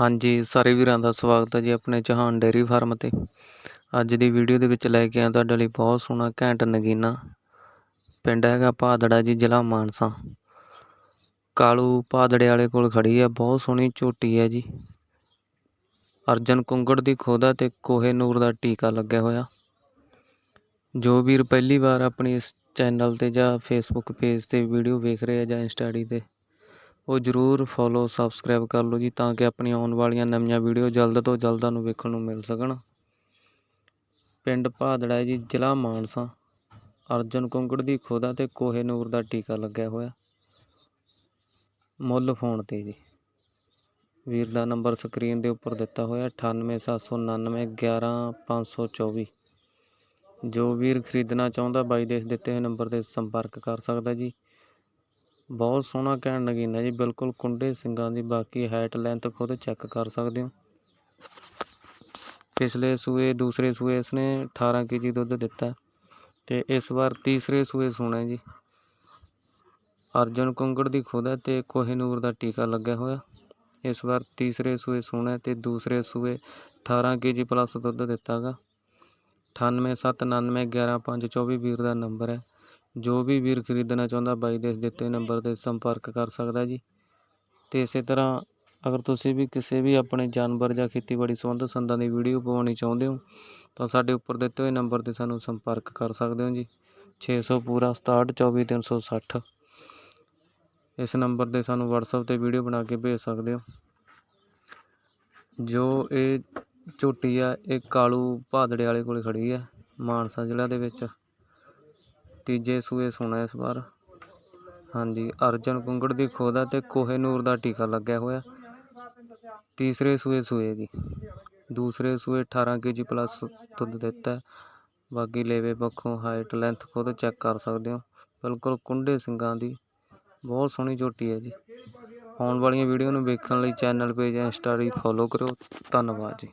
ਹਾਂਜੀ, ਸਾਰੇ ਵੀਰਾਂ ਦਾ ਸਵਾਗਤ ਹੈ ਜੀ ਆਪਣੇ ਚੌਹਾਨ ਡੇਅਰੀ ਫਾਰਮ ਤੇ। ਅੱਜ ਦੀ ਵੀਡੀਓ ਦੇ ਵਿੱਚ ਲੈ ਕੇ ਆਇਆ ਤੁਹਾਡੇ ਲਈ ਬਹੁਤ ਸੋਹਣਾ ਘੈਂਟ ਨਗੀਨਾ ਪਿੰਡ ਹੈਗਾ ਭਾਦੜਾ ਜੀ, ਜ਼ਿਲ੍ਹਾ ਮਾਨਸਾ। ਕਾਲੂ ਭਾਦੜੇ ਵਾਲੇ ਕੋਲ ਖੜੀ ਹੈ, ਬਹੁਤ ਸੋਹਣੀ ਝੋਟੀ ਹੈ ਜੀ। ਅਰਜਨ ਕੁੰਗੜ ਦੀ ਖੋਦਾ ਤੇ ਕੋਹੇ ਨੂਰ ਦਾ ਟੀਕਾ ਲੱਗਿਆ ਹੋਇਆ। ਜੋ ਵੀਰ ਪਹਿਲੀ ਵਾਰ ਆਪਣੀ ਇਸ ਚੈਨਲ ਤੇ ਜਾਂ ਫੇਸਬੁੱਕ ਪੇਜ ਤੇ ਵੀਡੀਓ ਵੇਖ ਰਹੇ ਆ ਜਾਂ ਇੰਸਟਾ ਆਈਡੀ ਤੇ ਉਹ ਜਰੂਰ ਫੋਲੋ ਸਬਸਕ੍ਰਾਈਬ ਕਰ ਲਓ ਜੀ ਤਾਂ ਕਿ ਆਪਣੀਆਂ ਆਉਣ ਵਾਲੀਆਂ ਨਵੀਆਂ ਵੀਡੀਓ ਜਲਦ ਤੋਂ ਜਲਦ ਤੁਹਾਨੂੰ ਵੇਖਣ ਨੂੰ ਮਿਲ ਸਕਣ। ਪਿੰਡ ਭਾਦੜਾ ਹੈ ਜੀ, ਜ਼ਿਲ੍ਹਾ ਮਾਨਸਾ। ਅਰਜਨ ਕੁੰਗੜ ਦੀ ਖੋਦਾ ਤੇ ਕੋਹੇ ਨੂਰ ਦਾ ਟੀਕਾ ਲੱਗਿਆ ਹੋਇਆ। ਮੁੱਲ ਫੋਨ ਤੇ ਜੀ। ਵੀਰ ਦਾ ਨੰਬਰ ਸਕਰੀਨ ਦੇ ਉੱਪਰ ਦਿੱਤਾ ਹੋਇਆ 98799 11524 ਜੋ ਵੀਰ ਖਰੀਦਣਾ ਚਾਹੁੰਦਾ ਬਾਈ ਦੇ ਦਿੱਤੇ ਹੋਏ ਨੰਬਰ ਤੇ ਸੰਪਰਕ ਕਰ ਸਕਦਾ ਜੀ। ਬਹੁਤ ਸੋਹਣਾ ਕਹਿਣ ਨਗੀਨਾ ਜੀ, ਬਿਲਕੁਲ ਕੁੰਡੇ ਸਿੰਗਾਂ ਦੀ ਬਾਕੀ ਹਾਈਟ ਲੈਂਥ ਖੁਦ ਚੈੱਕ ਕਰ ਸਕਦੇ ਹੋ। ਪਿਛਲੇ ਸੂਏ, ਦੂਸਰੇ ਸੂਏ ਇਸਨੇ 18 ਕੇਜੀ ਦੁੱਧ ਦਿੱਤਾ ਤੇ ਇਸ ਵਾਰ ਤੀਸਰੇ ਸੂਏ ਸੋਣਾ ਜੀ। ਅਰਜਨ ਕੁੰਗੜ ਦੀ ਖੁਦ ਹੈ ਤੇ ਕੋਹਿਨੂਰ ਦਾ ਟੀਕਾ ਲੱਗਿਆ ਹੋਇਆ। ਇਸ ਵਾਰ ਤੀਸਰੇ ਸੂਏ ਸੋਣਾ ਤੇ ਦੂਸਰੇ ਸੂਏ 18 ਕੇਜੀ ਪਲੱਸ ਦੁੱਧ ਦਿੱਤਾਗਾ। 9879911524 ਵੀਰ ਦਾ ਨੰਬਰ ਹੈ। ਜੋ ਵੀ ਵੀਰ ਖਰੀਦਣਾ ਚਾਹੁੰਦਾ ਬਾਈ ਦੇ ਦਿੱਤੇ ਨੰਬਰ ਤੇ ਸੰਪਰਕ ਕਰ ਸਕਦਾ ਜੀ। ਅਤੇ ਇਸੇ ਤਰ੍ਹਾਂ ਅਗਰ ਤੁਸੀਂ ਵੀ ਕਿਸੇ ਵੀ ਆਪਣੇ ਜਾਨਵਰ ਜਾਂ ਖੇਤੀਬਾੜੀ ਸੰਬੰਧ ਸੰਦਾਂ ਦੀ ਵੀਡੀਓ ਪਵਾਉਣੀ ਚਾਹੁੰਦੇ ਹੋ, ਤਾਂ ਸਾਡੇ ਉੱਪਰ ਦਿੱਤੇ ਹੋਏ ਨੰਬਰ ਤੇ ਸਾਨੂੰ ਸੰਪਰਕ ਕਰ ਸਕਦੇ ਹੋ ਜੀ। ਛੇ ਸੌ ਪੂਰਾ 6724360 ਇਸ ਨੰਬਰ ਤੇ ਸਾਨੂੰ WhatsApp ਤੇ ਵੀਡੀਓ ਬਣਾ ਕੇ ਭੇਜ ਸਕਦੇ ਹੋ। ਜੋ ਇਹ ਝੋਟੀ ਆ, ਇਹ ਕਾਲੂ ਭਾਦੜੇ ਵਾਲੇ ਕੋਲ ਖੜੀ ਹੈ ਮਾਨਸਾ ਜ਼ਿਲ੍ਹਾ ਦੇ ਵਿੱਚ। ਤੀਜੇ ਸੂਏ ਸੋਣਾ ਇਸ ਵਾਰ। ਹਾਂਜੀ, ਅਰਜਨ ਕੁੰਗੜ ਦੀ ਖੋਦਾ ਤੇ ਕੋਹੇ ਨੂਰ ਦਾ ਟੀਕਾ ਲੱਗਿਆ ਹੋਇਆ। ਤੀਸਰੇ ਸੂਏ ਸੂਏ ਜੀ ਦੂਸਰੇ ਸੂਏ 18 ਕੇਜੀ ਪਲੱਸ ਦੁੱਧ ਦਿੱਤਾ। ਬਾਕੀ ਲੇਵੇ ਪੱਖੋਂ ਹਾਈਟ ਲੈਂਥ ਖੁਦ ਚੈੱਕ ਕਰ ਸਕਦੇ ਹੋ। ਬਿਲਕੁਲ ਕੁੰਡੇ ਸਿੰਘਾਂ ਦੀ। ਬਹੁਤ ਸੋਹਣੀ ਝੋਟੀ ਹੈ ਜੀ। ਆਉਣ ਵਾਲੀਆਂ ਵੀਡੀਓ ਨੂੰ ਵੇਖਣ ਲਈ ਚੈਨਲ ਪੇਜ ਇੰਸਟਾ ਲਈ ਫੋਲੋ ਕਰੋ ਧੰਨਵਾਦ ਜੀ।